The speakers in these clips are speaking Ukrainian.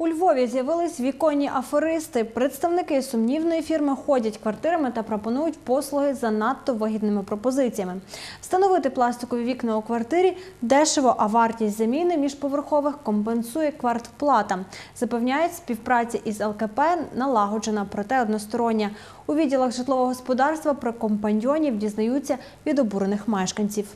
У Львові з'явились віконні аферисти. Представники сумнівної фірми ходять квартирами та пропонують послуги за надто вигідними пропозиціями. Встановити пластикові вікна у квартирі дешево, а вартість заміни міжповерхових компенсує квартплата. Запевняють, співпраця із ЛКП налагоджена, проте одностороння. У відділах житлового господарства про компаньйонів дізнаються від обурених мешканців.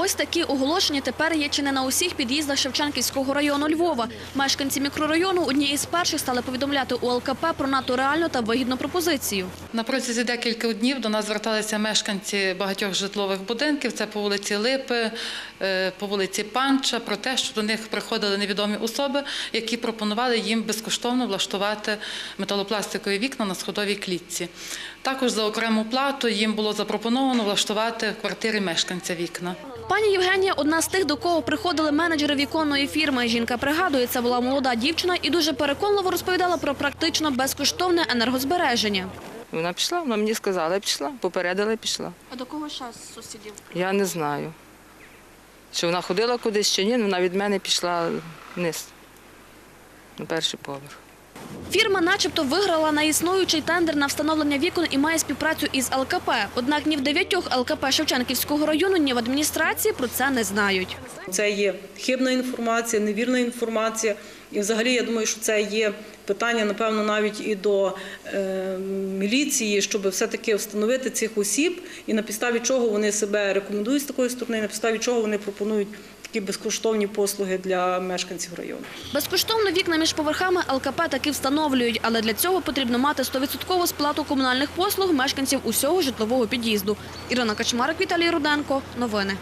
Ось такі оголошення тепер є чи не на усіх під'їздах Шевченківського району Львова. Мешканці мікрорайону одні із перших стали повідомляти у ЛКП про надто реальну та вигідну пропозицію. На протязі декількох днів до нас зверталися мешканці багатьох житлових будинків. Це по вулиці Липи, е, по вулиці Панча, про те, що до них приходили невідомі особи, які пропонували їм безкоштовно влаштувати металопластикові вікна на сходовій клітці. Також за окрему плату їм було запропоновано влаштувати в квартирі мешканця вікна. Пані Євгенія одна з тих, до кого приходили менеджери віконної фірми. Жінка пригадує, це була молода дівчина і дуже переконливо розповідала про практично безкоштовне енергозбереження. Вона пішла, вона мені сказала, я пішла, попередила і пішла. А до кого ще з сусідів? Я не знаю. Чи вона ходила кудись чи ні, але вона від мене пішла вниз, на перший поверх. Фірма начебто виграла на існуючий тендер на встановлення вікон і має співпрацю із ЛКП. Однак ні в дев'ятьох ЛКП Шевченківського району, ні в адміністрації про це не знають. Це є хибна інформація, невірна інформація. І взагалі я думаю, що це є питання, напевно, навіть і до е, міліції, щоб все-таки встановити цих осіб і на підставі чого вони себе рекомендують з такої сторони, на підставі чого вони пропонують такі безкоштовні послуги для мешканців району. Безкоштовно вікна між поверхами ЛКП таки встановлюють, але для цього потрібно мати 100% сплату комунальних послуг мешканців усього житлового під'їзду. Ірина Качмарик, Віталій Руденко. Новини.